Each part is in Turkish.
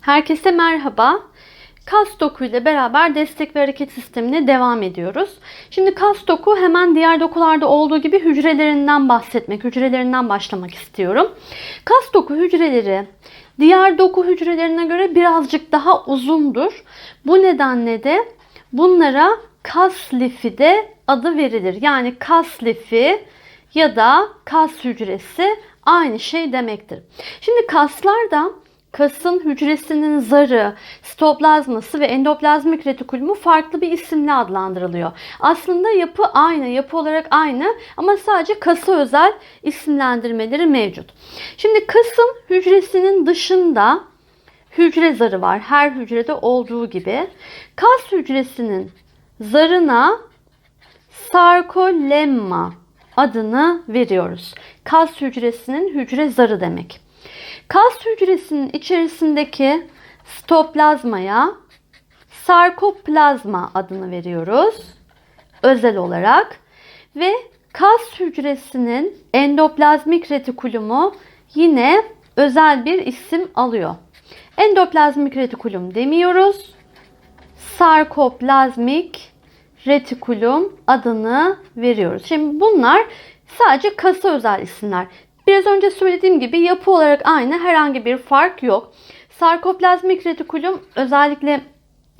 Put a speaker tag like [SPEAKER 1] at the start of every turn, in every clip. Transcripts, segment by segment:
[SPEAKER 1] Herkese merhaba. Kas doku ile beraber destek ve hareket sistemine devam ediyoruz. Şimdi kas doku hemen diğer dokularda olduğu gibi hücrelerinden bahsetmek, hücrelerinden başlamak istiyorum. Kas doku hücreleri diğer doku hücrelerine göre birazcık daha uzundur. Bu nedenle de bunlara kas lifi de adı verilir. Yani kas lifi ya da kas hücresi aynı şey demektir. Şimdi kaslarda kasın hücresinin zarı, sitoplazması ve endoplazmik retikülümü farklı bir isimle adlandırılıyor. Aslında yapı aynı, yapı olarak aynı ama sadece kasa özel isimlendirmeleri mevcut. Şimdi kasın hücresinin dışında hücre zarı var. Her hücrede olduğu gibi. Kas hücresinin zarına sarkolemma adını veriyoruz. Kas hücresinin hücre zarı demek. Kas hücresinin içerisindeki sitoplazmaya sarkoplazma adını veriyoruz. Özel olarak ve kas hücresinin endoplazmik retikulumu yine özel bir isim alıyor. Endoplazmik retikulum demiyoruz. Sarkoplazmik retikulum adını veriyoruz. Şimdi bunlar sadece kasa özel isimler. Biraz önce söylediğim gibi yapı olarak aynı herhangi bir fark yok. Sarkoplazmik retikulum özellikle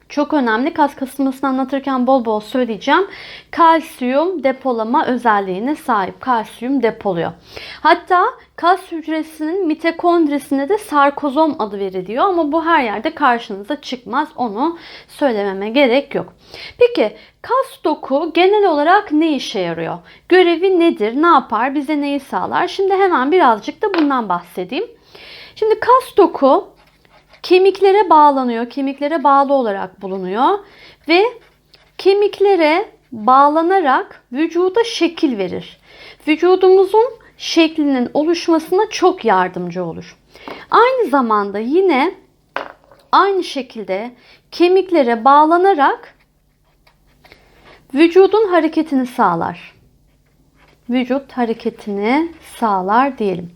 [SPEAKER 1] çok önemli. Kas kasılmasını anlatırken bol bol söyleyeceğim. Kalsiyum depolama özelliğine sahip. Kalsiyum depoluyor. Hatta kas hücresinin mitokondrisine de sarkozom adı veriliyor ama bu her yerde karşınıza çıkmaz. Onu söylememe gerek yok. Peki kas doku genel olarak ne işe yarıyor? Görevi nedir? Ne yapar? Bize neyi sağlar? Şimdi hemen birazcık da bundan bahsedeyim. Şimdi kas doku kemiklere bağlanıyor. Kemiklere bağlı olarak bulunuyor ve kemiklere bağlanarak vücuda şekil verir. Vücudumuzun şeklinin oluşmasına çok yardımcı olur. Aynı zamanda yine aynı şekilde kemiklere bağlanarak vücudun hareketini sağlar vücut hareketini sağlar diyelim.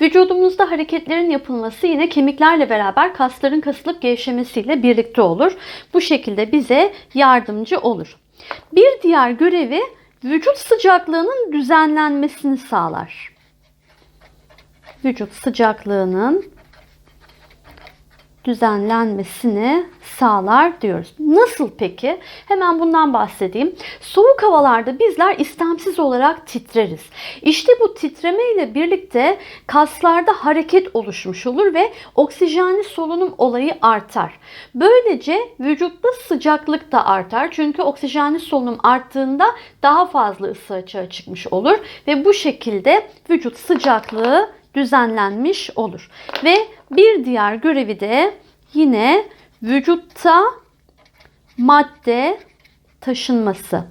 [SPEAKER 1] Vücudumuzda hareketlerin yapılması yine kemiklerle beraber kasların kasılıp gevşemesiyle birlikte olur. Bu şekilde bize yardımcı olur. Bir diğer görevi vücut sıcaklığının düzenlenmesini sağlar. Vücut sıcaklığının düzenlenmesini sağlar diyoruz. Nasıl peki? Hemen bundan bahsedeyim. Soğuk havalarda bizler istemsiz olarak titreriz. İşte bu titreme ile birlikte kaslarda hareket oluşmuş olur ve oksijenli solunum olayı artar. Böylece vücutta sıcaklık da artar. Çünkü oksijenli solunum arttığında daha fazla ısı açığa çıkmış olur ve bu şekilde vücut sıcaklığı düzenlenmiş olur. Ve bir diğer görevi de yine vücutta madde taşınması.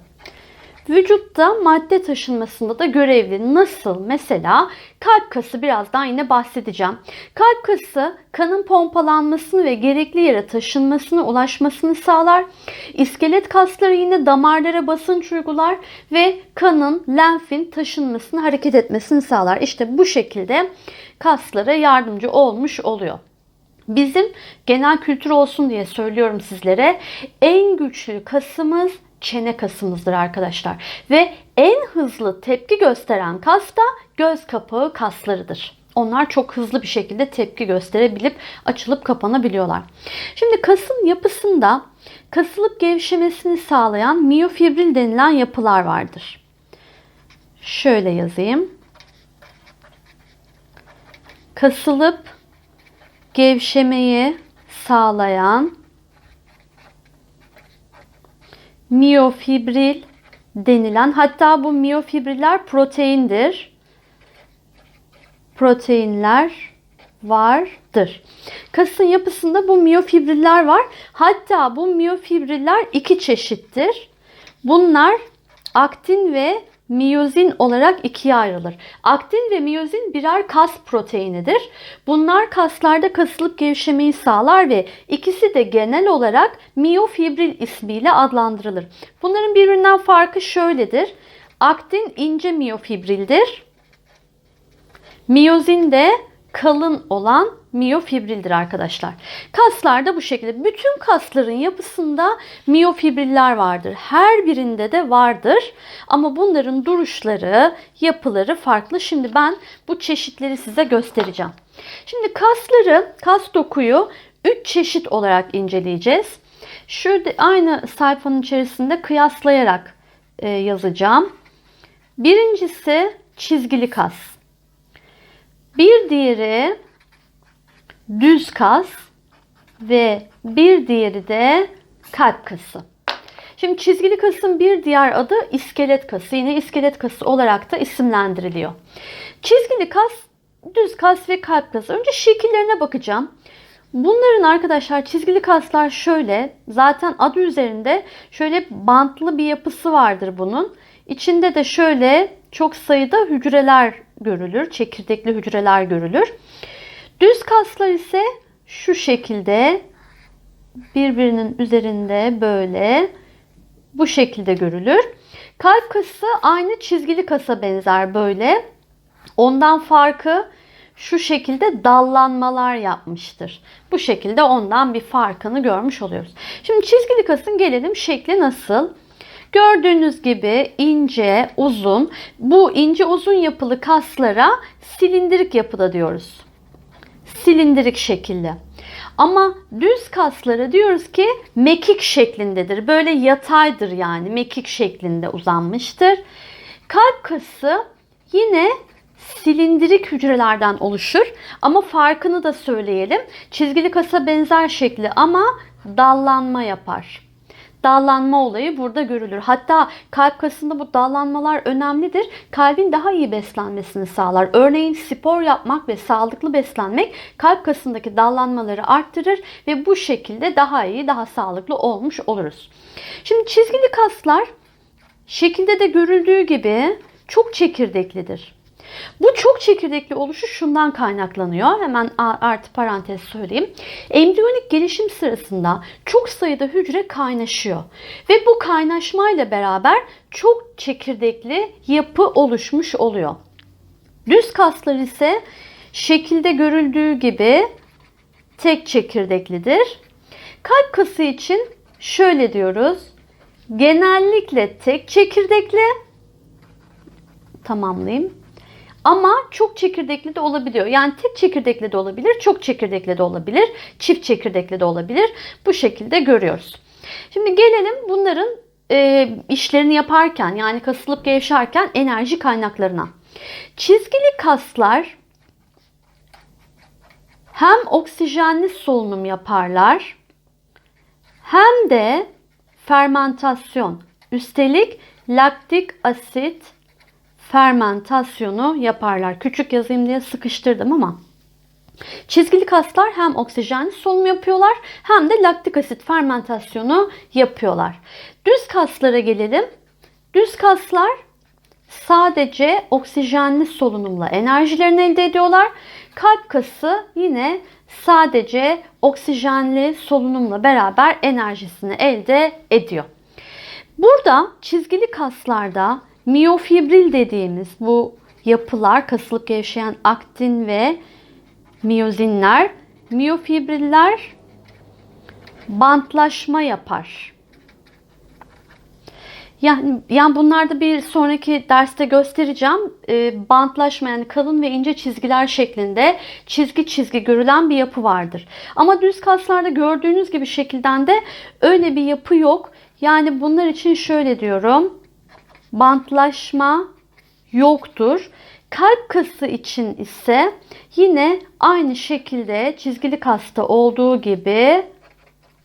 [SPEAKER 1] Vücutta madde taşınmasında da görevli. Nasıl? Mesela kalp kası birazdan yine bahsedeceğim. Kalp kası kanın pompalanmasını ve gerekli yere taşınmasını, ulaşmasını sağlar. İskelet kasları yine damarlara basınç uygular ve kanın, lenfin taşınmasını, hareket etmesini sağlar. İşte bu şekilde kaslara yardımcı olmuş oluyor. Bizim genel kültür olsun diye söylüyorum sizlere. En güçlü kasımız çene kasımızdır arkadaşlar. Ve en hızlı tepki gösteren kas da göz kapağı kaslarıdır. Onlar çok hızlı bir şekilde tepki gösterebilip açılıp kapanabiliyorlar. Şimdi kasın yapısında kasılıp gevşemesini sağlayan miyofibril denilen yapılar vardır. Şöyle yazayım. Kasılıp gevşemeyi sağlayan miyofibril denilen hatta bu miyofibriller proteindir. Proteinler vardır. Kasın yapısında bu miyofibriller var. Hatta bu miyofibriller iki çeşittir. Bunlar aktin ve miyozin olarak ikiye ayrılır. Aktin ve miyozin birer kas proteinidir. Bunlar kaslarda kasılıp gevşemeyi sağlar ve ikisi de genel olarak miyofibril ismiyle adlandırılır. Bunların birbirinden farkı şöyledir. Aktin ince miyofibrildir. Miyozin de kalın olan miyofibrildir arkadaşlar. Kaslar da bu şekilde. Bütün kasların yapısında miyofibriller vardır. Her birinde de vardır. Ama bunların duruşları, yapıları farklı. Şimdi ben bu çeşitleri size göstereceğim. Şimdi kasları, kas dokuyu 3 çeşit olarak inceleyeceğiz. Şurada aynı sayfanın içerisinde kıyaslayarak e, yazacağım. Birincisi çizgili kas. Bir diğeri düz kas ve bir diğeri de kalp kası. Şimdi çizgili kasın bir diğer adı iskelet kası. Yine iskelet kası olarak da isimlendiriliyor. Çizgili kas, düz kas ve kalp kası. Önce şekillerine bakacağım. Bunların arkadaşlar çizgili kaslar şöyle. Zaten adı üzerinde şöyle bantlı bir yapısı vardır bunun. İçinde de şöyle çok sayıda hücreler görülür. Çekirdekli hücreler görülür. Düz kaslar ise şu şekilde birbirinin üzerinde böyle bu şekilde görülür. Kalp kası aynı çizgili kasa benzer böyle. Ondan farkı şu şekilde dallanmalar yapmıştır. Bu şekilde ondan bir farkını görmüş oluyoruz. Şimdi çizgili kasın gelelim şekli nasıl? Gördüğünüz gibi ince, uzun. Bu ince uzun yapılı kaslara silindirik yapıda diyoruz. Silindirik şekilde. Ama düz kaslara diyoruz ki mekik şeklindedir. Böyle yataydır yani mekik şeklinde uzanmıştır. Kalp kası yine silindirik hücrelerden oluşur. Ama farkını da söyleyelim. Çizgili kasa benzer şekli ama dallanma yapar dallanma olayı burada görülür. Hatta kalp kasında bu dallanmalar önemlidir. Kalbin daha iyi beslenmesini sağlar. Örneğin spor yapmak ve sağlıklı beslenmek kalp kasındaki dallanmaları arttırır ve bu şekilde daha iyi, daha sağlıklı olmuş oluruz. Şimdi çizgili kaslar şekilde de görüldüğü gibi çok çekirdeklidir. Bu çok çekirdekli oluşu şundan kaynaklanıyor. Hemen artı parantez söyleyeyim. Embriyonik gelişim sırasında çok sayıda hücre kaynaşıyor. Ve bu kaynaşmayla beraber çok çekirdekli yapı oluşmuş oluyor. Düz kaslar ise şekilde görüldüğü gibi tek çekirdeklidir. Kalp kası için şöyle diyoruz. Genellikle tek çekirdekli tamamlayayım. Ama çok çekirdekli de olabiliyor. Yani tek çekirdekli de olabilir, çok çekirdekli de olabilir, çift çekirdekli de olabilir. Bu şekilde görüyoruz. Şimdi gelelim bunların e, işlerini yaparken yani kasılıp gevşerken enerji kaynaklarına. Çizgili kaslar hem oksijenli solunum yaparlar hem de fermentasyon. Üstelik laktik asit fermentasyonu yaparlar. Küçük yazayım diye sıkıştırdım ama. Çizgili kaslar hem oksijenli solunum yapıyorlar hem de laktik asit fermentasyonu yapıyorlar. Düz kaslara gelelim. Düz kaslar sadece oksijenli solunumla enerjilerini elde ediyorlar. Kalp kası yine sadece oksijenli solunumla beraber enerjisini elde ediyor. Burada çizgili kaslarda Miyofibril dediğimiz bu yapılar kasılıp gevşeyen aktin ve miyozinler miyofibriller bantlaşma yapar. Yani, yani bunlarda bir sonraki derste göstereceğim. E, bantlaşma yani kalın ve ince çizgiler şeklinde çizgi çizgi görülen bir yapı vardır. Ama düz kaslarda gördüğünüz gibi şekilden de öyle bir yapı yok. Yani bunlar için şöyle diyorum bantlaşma yoktur. Kalp kası için ise yine aynı şekilde çizgili kasta olduğu gibi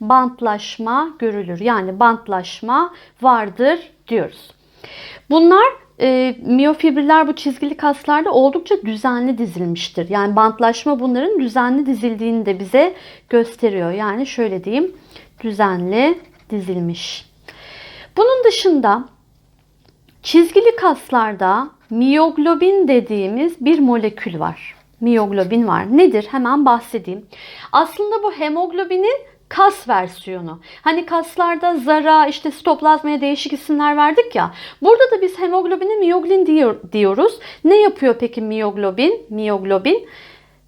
[SPEAKER 1] bantlaşma görülür. Yani bantlaşma vardır diyoruz. Bunlar e, miyofibriller bu çizgili kaslarda oldukça düzenli dizilmiştir. Yani bantlaşma bunların düzenli dizildiğini de bize gösteriyor. Yani şöyle diyeyim düzenli dizilmiş. Bunun dışında Çizgili kaslarda miyoglobin dediğimiz bir molekül var. Miyoglobin var. Nedir? Hemen bahsedeyim. Aslında bu hemoglobinin kas versiyonu. Hani kaslarda zara, işte stoplazmaya değişik isimler verdik ya. Burada da biz hemoglobine miyoglin diyor, diyoruz. Ne yapıyor peki miyoglobin? Miyoglobin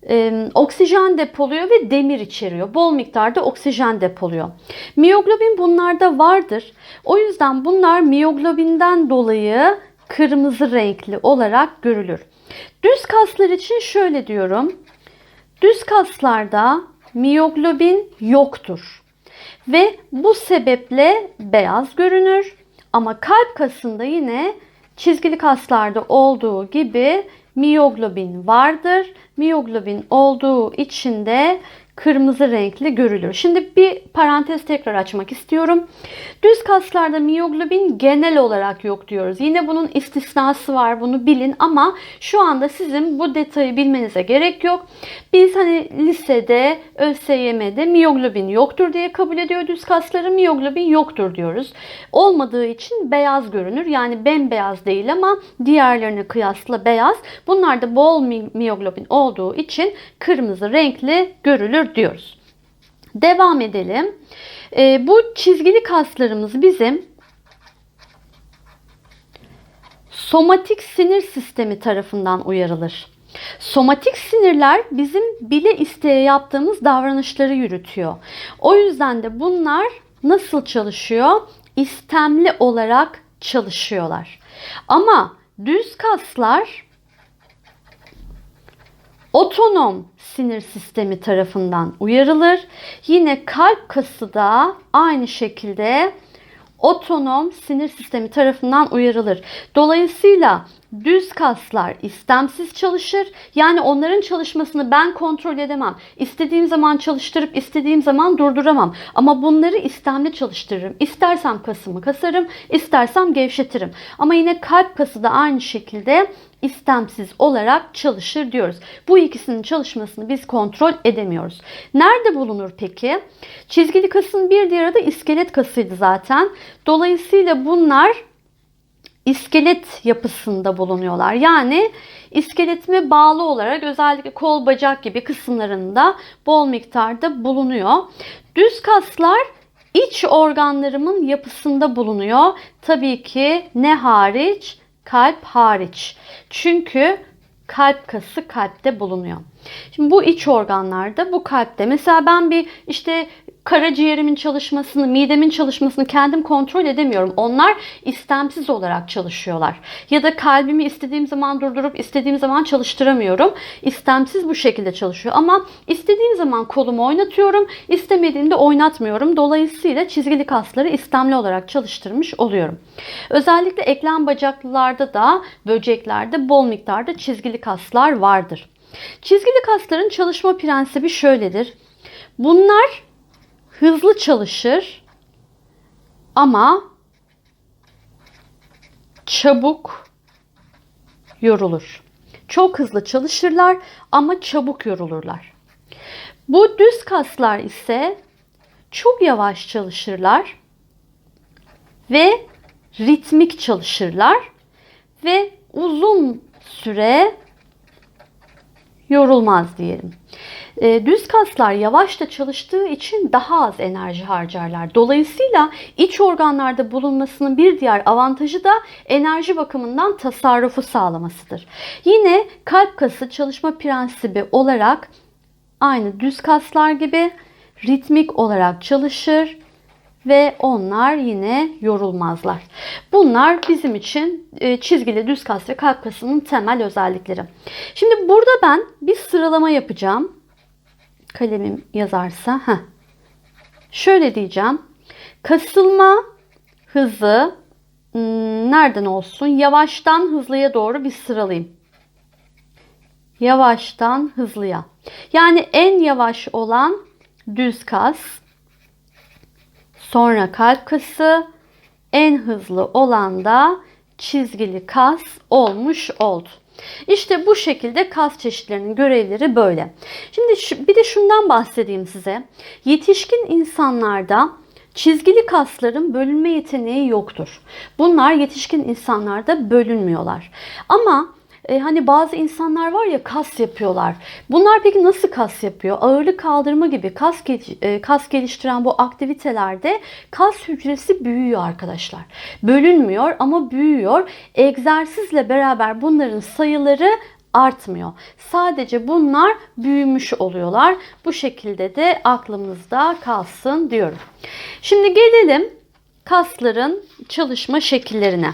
[SPEAKER 1] e, oksijen depoluyor ve demir içeriyor. Bol miktarda oksijen depoluyor. Miyoglobin bunlarda vardır. O yüzden bunlar miyoglobinden dolayı kırmızı renkli olarak görülür. Düz kaslar için şöyle diyorum. Düz kaslarda miyoglobin yoktur. Ve bu sebeple beyaz görünür. Ama kalp kasında yine çizgili kaslarda olduğu gibi miyoglobin vardır. Miyoglobin olduğu için de kırmızı renkli görülür. Şimdi bir parantez tekrar açmak istiyorum. Düz kaslarda miyoglobin genel olarak yok diyoruz. Yine bunun istisnası var bunu bilin ama şu anda sizin bu detayı bilmenize gerek yok. Biz hani lisede, ÖSYM'de miyoglobin yoktur diye kabul ediyor düz kasları. Miyoglobin yoktur diyoruz. Olmadığı için beyaz görünür. Yani bembeyaz değil ama diğerlerine kıyasla beyaz. Bunlarda bol miyoglobin olduğu için kırmızı renkli görülür diyoruz. Devam edelim. E, bu çizgili kaslarımız bizim somatik sinir sistemi tarafından uyarılır. Somatik sinirler bizim bile isteye yaptığımız davranışları yürütüyor. O yüzden de bunlar nasıl çalışıyor? İstemli olarak çalışıyorlar. Ama düz kaslar otonom sinir sistemi tarafından uyarılır. Yine kalp kası da aynı şekilde otonom sinir sistemi tarafından uyarılır. Dolayısıyla düz kaslar istemsiz çalışır. Yani onların çalışmasını ben kontrol edemem. İstediğim zaman çalıştırıp istediğim zaman durduramam. Ama bunları istemli çalıştırırım. İstersem kasımı kasarım, istersem gevşetirim. Ama yine kalp kası da aynı şekilde istemsiz olarak çalışır diyoruz. Bu ikisinin çalışmasını biz kontrol edemiyoruz. Nerede bulunur peki? Çizgili kasın bir diğeri de iskelet kasıydı zaten. Dolayısıyla bunlar iskelet yapısında bulunuyorlar. Yani iskeletime bağlı olarak özellikle kol bacak gibi kısımlarında bol miktarda bulunuyor. Düz kaslar iç organlarımın yapısında bulunuyor. Tabii ki ne hariç? Kalp hariç. Çünkü kalp kası kalpte bulunuyor. Şimdi bu iç organlarda, bu kalpte. Mesela ben bir işte karaciğerimin çalışmasını, midemin çalışmasını kendim kontrol edemiyorum. Onlar istemsiz olarak çalışıyorlar. Ya da kalbimi istediğim zaman durdurup istediğim zaman çalıştıramıyorum. İstemsiz bu şekilde çalışıyor. Ama istediğim zaman kolumu oynatıyorum, istemediğimde oynatmıyorum. Dolayısıyla çizgili kasları istemli olarak çalıştırmış oluyorum. Özellikle eklem bacaklılarda da böceklerde bol miktarda çizgili kaslar vardır. Çizgili kasların çalışma prensibi şöyledir. Bunlar hızlı çalışır ama çabuk yorulur. Çok hızlı çalışırlar ama çabuk yorulurlar. Bu düz kaslar ise çok yavaş çalışırlar ve ritmik çalışırlar ve uzun süre yorulmaz diyelim. E, düz kaslar yavaşta çalıştığı için daha az enerji harcarlar. Dolayısıyla iç organlarda bulunmasının bir diğer avantajı da enerji bakımından tasarrufu sağlamasıdır. Yine kalp kası çalışma prensibi olarak aynı düz kaslar gibi ritmik olarak çalışır ve onlar yine yorulmazlar. Bunlar bizim için e, çizgili düz kas ve kalp kasının temel özellikleri. Şimdi burada ben bir sıralama yapacağım. Kalemim yazarsa. Heh. Şöyle diyeceğim. Kasılma hızı hmm, nereden olsun? Yavaştan hızlıya doğru bir sıralayayım. Yavaştan hızlıya. Yani en yavaş olan düz kas, Sonra kalp kası en hızlı olan da çizgili kas olmuş oldu. İşte bu şekilde kas çeşitlerinin görevleri böyle. Şimdi bir de şundan bahsedeyim size. Yetişkin insanlarda çizgili kasların bölünme yeteneği yoktur. Bunlar yetişkin insanlarda bölünmüyorlar. Ama e, hani bazı insanlar var ya kas yapıyorlar. Bunlar peki nasıl kas yapıyor? Ağırlık kaldırma gibi kas e, kas geliştiren bu aktivitelerde kas hücresi büyüyor arkadaşlar. Bölünmüyor ama büyüyor. Egzersizle beraber bunların sayıları artmıyor. Sadece bunlar büyümüş oluyorlar. Bu şekilde de aklımızda kalsın diyorum. Şimdi gelelim kasların çalışma şekillerine.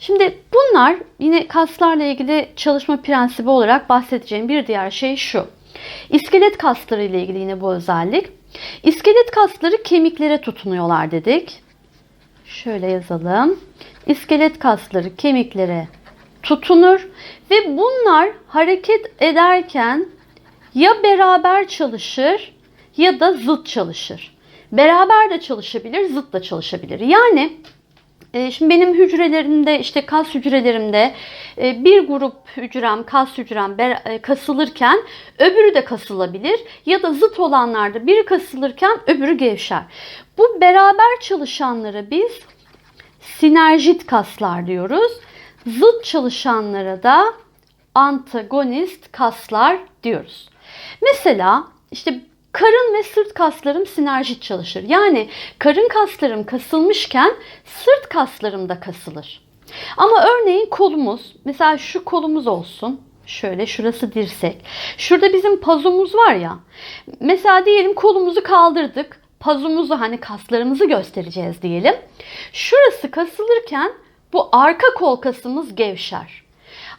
[SPEAKER 1] Şimdi bunlar yine kaslarla ilgili çalışma prensibi olarak bahsedeceğim bir diğer şey şu. İskelet kasları ile ilgili yine bu özellik. İskelet kasları kemiklere tutunuyorlar dedik. Şöyle yazalım. İskelet kasları kemiklere tutunur ve bunlar hareket ederken ya beraber çalışır ya da zıt çalışır. Beraber de çalışabilir, zıt da çalışabilir. Yani Şimdi benim hücrelerimde işte kas hücrelerimde e, bir grup hücrem kas hücrem e, kasılırken öbürü de kasılabilir ya da zıt olanlarda biri kasılırken öbürü gevşer. Bu beraber çalışanlara biz sinerjit kaslar diyoruz. Zıt çalışanlara da antagonist kaslar diyoruz. Mesela işte karın ve sırt kaslarım sinerjit çalışır. Yani karın kaslarım kasılmışken sırt kaslarım da kasılır. Ama örneğin kolumuz, mesela şu kolumuz olsun. Şöyle şurası dirsek. Şurada bizim pazumuz var ya. Mesela diyelim kolumuzu kaldırdık. Pazumuzu hani kaslarımızı göstereceğiz diyelim. Şurası kasılırken bu arka kol kasımız gevşer.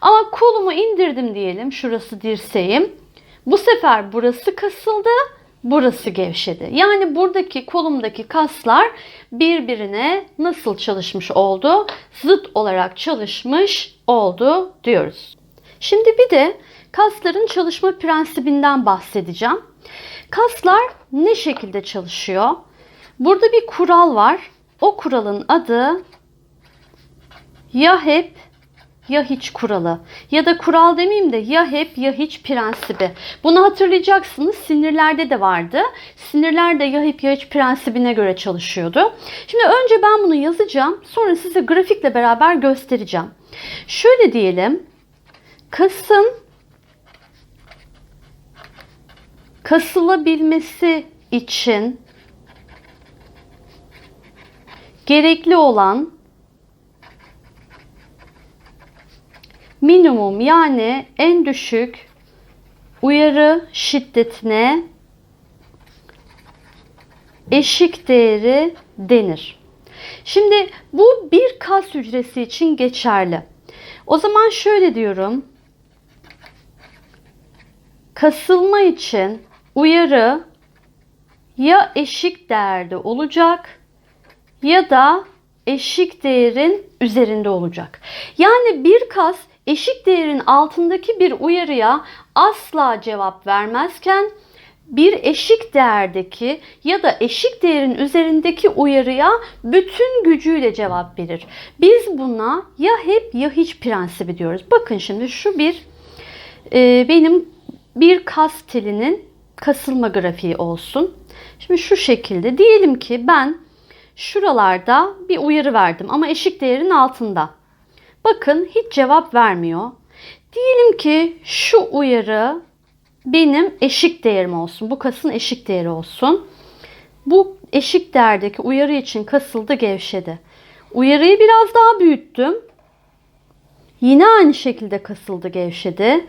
[SPEAKER 1] Ama kolumu indirdim diyelim. Şurası dirseğim. Bu sefer burası kasıldı, burası gevşedi. Yani buradaki kolumdaki kaslar birbirine nasıl çalışmış oldu? Zıt olarak çalışmış oldu diyoruz. Şimdi bir de kasların çalışma prensibinden bahsedeceğim. Kaslar ne şekilde çalışıyor? Burada bir kural var. O kuralın adı ya hep ya hiç kuralı ya da kural demeyeyim de ya hep ya hiç prensibi. Bunu hatırlayacaksınız sinirlerde de vardı. Sinirler de ya hep ya hiç prensibine göre çalışıyordu. Şimdi önce ben bunu yazacağım sonra size grafikle beraber göstereceğim. Şöyle diyelim kasın kasılabilmesi için gerekli olan minimum yani en düşük uyarı şiddetine eşik değeri denir. Şimdi bu bir kas hücresi için geçerli. O zaman şöyle diyorum. Kasılma için uyarı ya eşik değerde olacak ya da eşik değerin üzerinde olacak. Yani bir kas eşik değerin altındaki bir uyarıya asla cevap vermezken bir eşik değerdeki ya da eşik değerin üzerindeki uyarıya bütün gücüyle cevap verir. Biz buna ya hep ya hiç prensibi diyoruz. Bakın şimdi şu bir e, benim bir kas telinin kasılma grafiği olsun. Şimdi şu şekilde diyelim ki ben şuralarda bir uyarı verdim ama eşik değerin altında. Bakın hiç cevap vermiyor. Diyelim ki şu uyarı benim eşik değerim olsun. Bu kasın eşik değeri olsun. Bu eşik değerdeki uyarı için kasıldı, gevşedi. Uyarıyı biraz daha büyüttüm. Yine aynı şekilde kasıldı, gevşedi.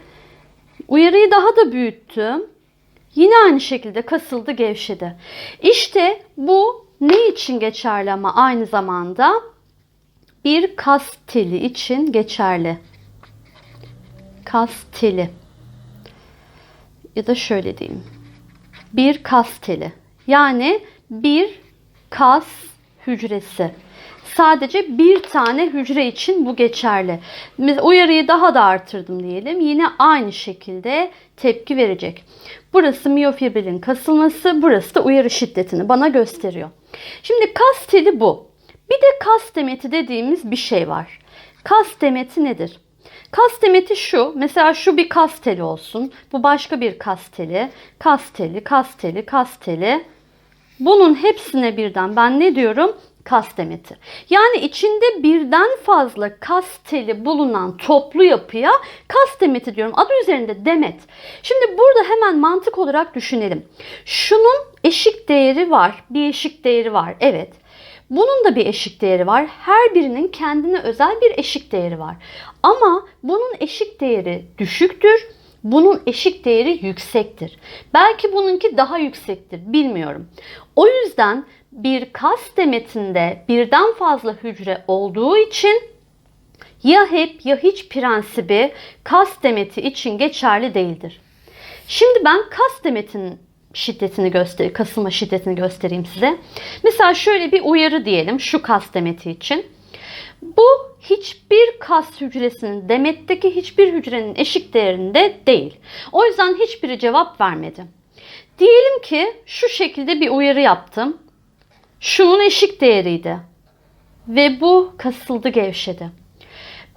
[SPEAKER 1] Uyarıyı daha da büyüttüm. Yine aynı şekilde kasıldı, gevşedi. İşte bu ne için geçerli ama aynı zamanda bir kas teli için geçerli. Kas teli. Ya da şöyle diyeyim. Bir kas teli. Yani bir kas hücresi. Sadece bir tane hücre için bu geçerli. Uyarıyı daha da artırdım diyelim. Yine aynı şekilde tepki verecek. Burası miyofibrilin kasılması, burası da uyarı şiddetini bana gösteriyor. Şimdi kas teli bu. Bir de kas demeti dediğimiz bir şey var. Kas demeti nedir? Kas demeti şu. Mesela şu bir kas teli olsun. Bu başka bir kas teli. Kas teli, kas teli, kas teli. Bunun hepsine birden ben ne diyorum? Kas demeti. Yani içinde birden fazla kas teli bulunan toplu yapıya kas demeti diyorum. Adı üzerinde demet. Şimdi burada hemen mantık olarak düşünelim. Şunun eşik değeri var. Bir eşik değeri var. Evet. Bunun da bir eşik değeri var. Her birinin kendine özel bir eşik değeri var. Ama bunun eşik değeri düşüktür. Bunun eşik değeri yüksektir. Belki bununki daha yüksektir. Bilmiyorum. O yüzden bir kas demetinde birden fazla hücre olduğu için ya hep ya hiç prensibi kas demeti için geçerli değildir. Şimdi ben kas demetinin şiddetini göster, kasılma şiddetini göstereyim size. Mesela şöyle bir uyarı diyelim şu kas demeti için. Bu hiçbir kas hücresinin demetteki hiçbir hücrenin eşik değerinde değil. O yüzden hiçbiri cevap vermedi. Diyelim ki şu şekilde bir uyarı yaptım. Şunun eşik değeriydi. Ve bu kasıldı gevşedi.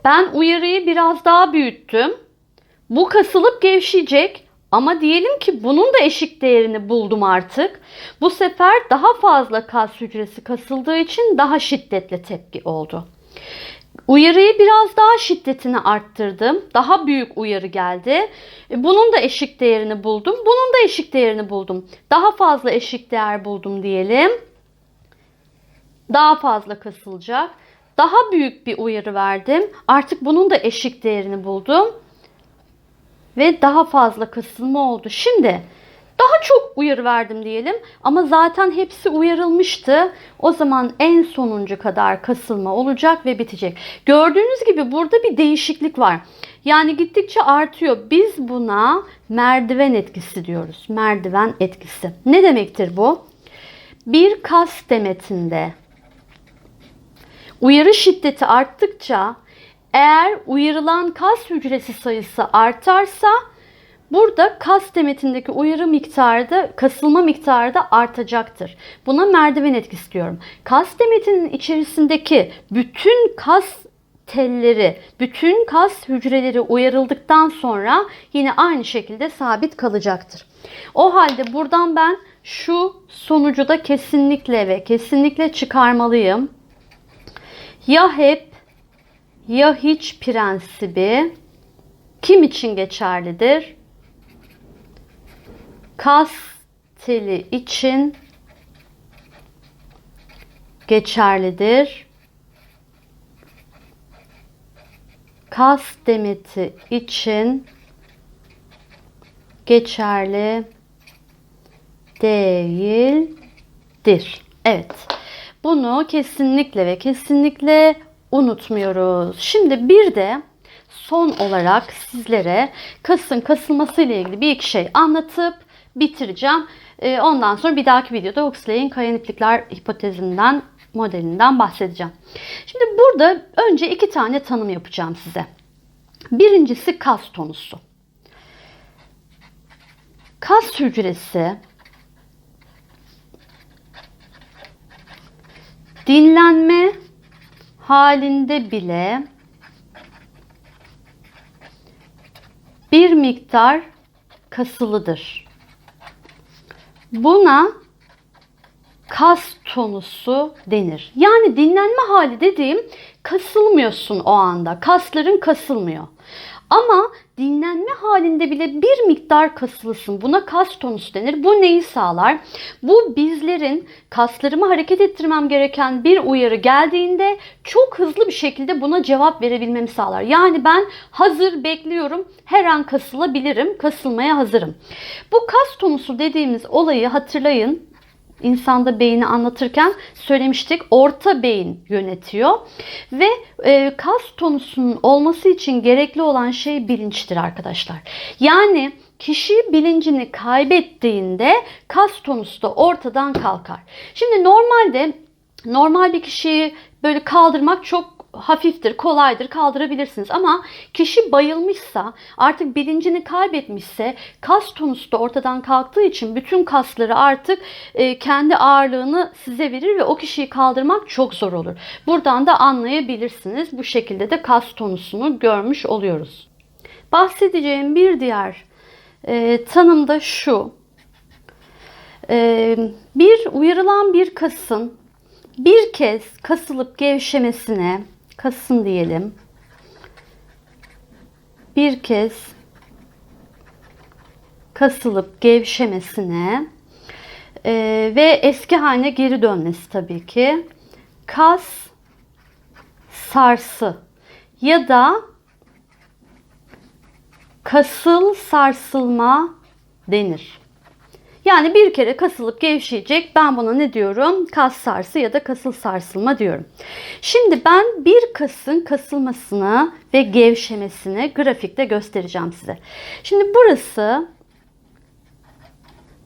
[SPEAKER 1] Ben uyarıyı biraz daha büyüttüm. Bu kasılıp gevşeyecek ama diyelim ki bunun da eşik değerini buldum artık. Bu sefer daha fazla kas hücresi kasıldığı için daha şiddetli tepki oldu. Uyarıyı biraz daha şiddetini arttırdım. Daha büyük uyarı geldi. E, Bunun da eşik değerini buldum. Bunun da eşik değerini buldum. Daha fazla eşik değer buldum diyelim. Daha fazla kasılacak. Daha büyük bir uyarı verdim. Artık bunun da eşik değerini buldum. Ve daha fazla kasılma oldu. Şimdi daha çok uyarı verdim diyelim ama zaten hepsi uyarılmıştı. O zaman en sonuncu kadar kasılma olacak ve bitecek. Gördüğünüz gibi burada bir değişiklik var. Yani gittikçe artıyor. Biz buna merdiven etkisi diyoruz. Merdiven etkisi. Ne demektir bu? Bir kas demetinde uyarı şiddeti arttıkça eğer uyarılan kas hücresi sayısı artarsa Burada kas demetindeki uyarı miktarı da kasılma miktarı da artacaktır. Buna merdiven etkisi diyorum. Kas demetinin içerisindeki bütün kas telleri, bütün kas hücreleri uyarıldıktan sonra yine aynı şekilde sabit kalacaktır. O halde buradan ben şu sonucu da kesinlikle ve kesinlikle çıkarmalıyım. Ya hep ya hiç prensibi kim için geçerlidir? kas teli için geçerlidir. Kas demeti için geçerli değildir. Evet. Bunu kesinlikle ve kesinlikle unutmuyoruz. Şimdi bir de son olarak sizlere kasın kasılması ile ilgili bir iki şey anlatıp bitireceğim. Ee, Ondan sonra bir dahaki videoda Huxley'in kayaniplikler hipotezinden, modelinden bahsedeceğim. Şimdi burada önce iki tane tanım yapacağım size. Birincisi kas tonusu. Kas hücresi dinlenme halinde bile bir miktar kasılıdır. Buna kas tonusu denir. Yani dinlenme hali dediğim kasılmıyorsun o anda. Kasların kasılmıyor. Ama dinlenme halinde bile bir miktar kasılısın. Buna kas tonusu denir. Bu neyi sağlar? Bu bizlerin kaslarımı hareket ettirmem gereken bir uyarı geldiğinde çok hızlı bir şekilde buna cevap verebilmemi sağlar. Yani ben hazır bekliyorum. Her an kasılabilirim. Kasılmaya hazırım. Bu kas tonusu dediğimiz olayı hatırlayın insanda beyni anlatırken söylemiştik. Orta beyin yönetiyor ve e, kas tonusunun olması için gerekli olan şey bilinçtir arkadaşlar. Yani kişi bilincini kaybettiğinde kas tonusu da ortadan kalkar. Şimdi normalde normal bir kişiyi böyle kaldırmak çok hafiftir, kolaydır, kaldırabilirsiniz. Ama kişi bayılmışsa, artık bilincini kaybetmişse kas tonusu da ortadan kalktığı için bütün kasları artık e, kendi ağırlığını size verir ve o kişiyi kaldırmak çok zor olur. Buradan da anlayabilirsiniz. Bu şekilde de kas tonusunu görmüş oluyoruz. Bahsedeceğim bir diğer e, tanım da şu. E, bir uyarılan bir kasın bir kez kasılıp gevşemesine kasın diyelim. Bir kez kasılıp gevşemesine e, ve eski haline geri dönmesi tabii ki kas sarsı ya da kasıl sarsılma denir. Yani bir kere kasılıp gevşeyecek. Ben buna ne diyorum? Kas sarsı ya da kasıl sarsılma diyorum. Şimdi ben bir kasın kasılmasını ve gevşemesini grafikte göstereceğim size. Şimdi burası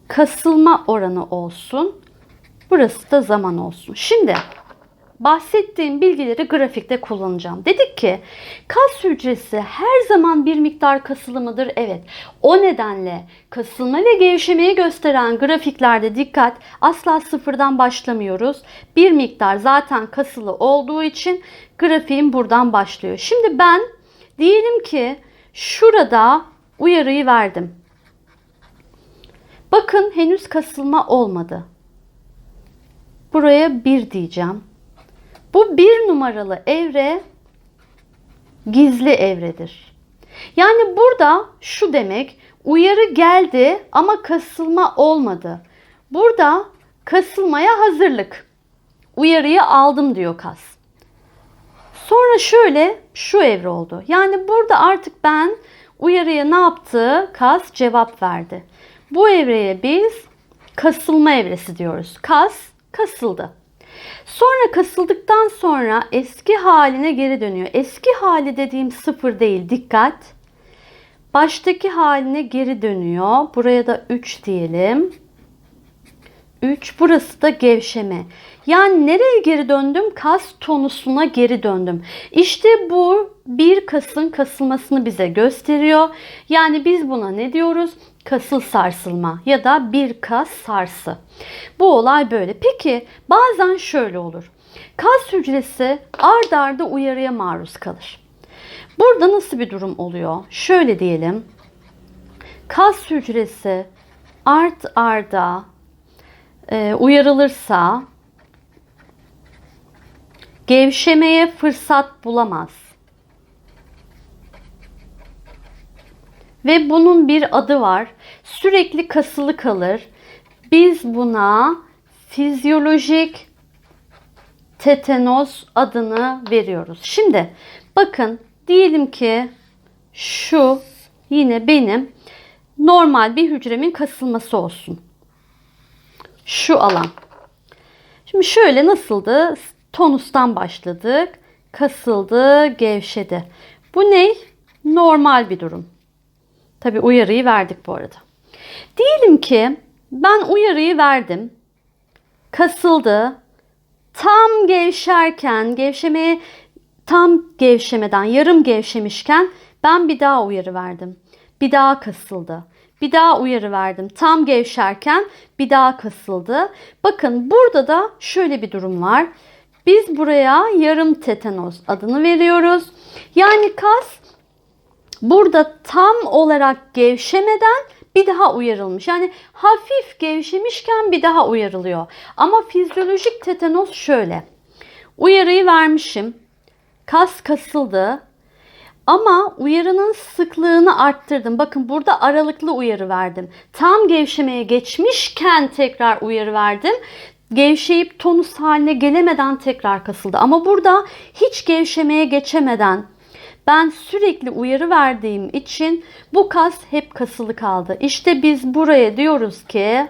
[SPEAKER 1] kasılma oranı olsun. Burası da zaman olsun. Şimdi bahsettiğim bilgileri grafikte kullanacağım. Dedik ki kas hücresi her zaman bir miktar kasılı mıdır? Evet. O nedenle kasılma ve gevşemeyi gösteren grafiklerde dikkat asla sıfırdan başlamıyoruz. Bir miktar zaten kasılı olduğu için grafiğim buradan başlıyor. Şimdi ben diyelim ki şurada uyarıyı verdim. Bakın henüz kasılma olmadı. Buraya 1 diyeceğim. Bu bir numaralı evre gizli evredir. Yani burada şu demek uyarı geldi ama kasılma olmadı. Burada kasılmaya hazırlık. Uyarıyı aldım diyor kas. Sonra şöyle şu evre oldu. Yani burada artık ben uyarıya ne yaptı? Kas cevap verdi. Bu evreye biz kasılma evresi diyoruz. Kas kasıldı. Sonra kasıldıktan sonra eski haline geri dönüyor. Eski hali dediğim sıfır değil dikkat. Baştaki haline geri dönüyor. Buraya da 3 diyelim. 3 burası da gevşeme. Yani nereye geri döndüm? Kas tonusuna geri döndüm. İşte bu bir kasın kasılmasını bize gösteriyor. Yani biz buna ne diyoruz? Kasıl sarsılma ya da bir kas sarsı. Bu olay böyle. Peki bazen şöyle olur. Kas hücresi ard arda uyarıya maruz kalır. Burada nasıl bir durum oluyor? Şöyle diyelim. Kas hücresi art arda e, uyarılırsa gevşemeye fırsat bulamaz. Ve bunun bir adı var. Sürekli kasılı kalır. Biz buna fizyolojik tetanoz adını veriyoruz. Şimdi bakın diyelim ki şu yine benim normal bir hücremin kasılması olsun. Şu alan. Şimdi şöyle nasıldı? Tonustan başladık. Kasıldı, gevşedi. Bu ne? Normal bir durum. Tabi uyarıyı verdik bu arada. Diyelim ki ben uyarıyı verdim. Kasıldı. Tam gevşerken, gevşemeye tam gevşemeden, yarım gevşemişken ben bir daha uyarı verdim. Bir daha kasıldı. Bir daha uyarı verdim. Tam gevşerken bir daha kasıldı. Bakın burada da şöyle bir durum var. Biz buraya yarım tetanoz adını veriyoruz. Yani kas burada tam olarak gevşemeden bir daha uyarılmış. Yani hafif gevşemişken bir daha uyarılıyor. Ama fizyolojik tetanoz şöyle. Uyarıyı vermişim. Kas kasıldı. Ama uyarının sıklığını arttırdım. Bakın burada aralıklı uyarı verdim. Tam gevşemeye geçmişken tekrar uyarı verdim. Gevşeyip tonus haline gelemeden tekrar kasıldı. Ama burada hiç gevşemeye geçemeden ben sürekli uyarı verdiğim için bu kas hep kasılı kaldı. İşte biz buraya diyoruz ki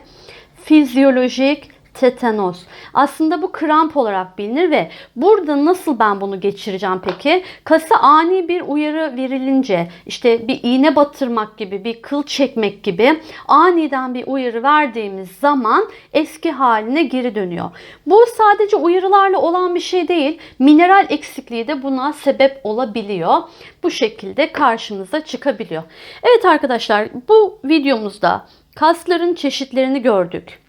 [SPEAKER 1] fizyolojik tetanoz. Aslında bu kramp olarak bilinir ve burada nasıl ben bunu geçireceğim peki? Kasa ani bir uyarı verilince işte bir iğne batırmak gibi bir kıl çekmek gibi aniden bir uyarı verdiğimiz zaman eski haline geri dönüyor. Bu sadece uyarılarla olan bir şey değil. Mineral eksikliği de buna sebep olabiliyor. Bu şekilde karşımıza çıkabiliyor. Evet arkadaşlar bu videomuzda kasların çeşitlerini gördük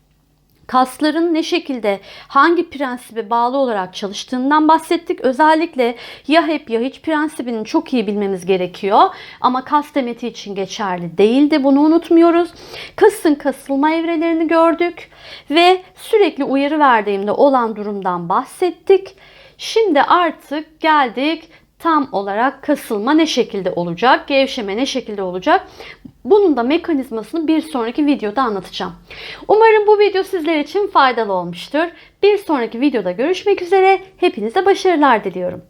[SPEAKER 1] kasların ne şekilde hangi prensibe bağlı olarak çalıştığından bahsettik. Özellikle ya hep ya hiç prensibini çok iyi bilmemiz gerekiyor. Ama kas demeti için geçerli değildi. Bunu unutmuyoruz. Kasın kasılma evrelerini gördük ve sürekli uyarı verdiğimde olan durumdan bahsettik. Şimdi artık geldik tam olarak kasılma ne şekilde olacak, gevşeme ne şekilde olacak Bunun da mekanizmasını bir sonraki videoda anlatacağım. Umarım bu video sizler için faydalı olmuştur. Bir sonraki videoda görüşmek üzere. Hepinize başarılar diliyorum.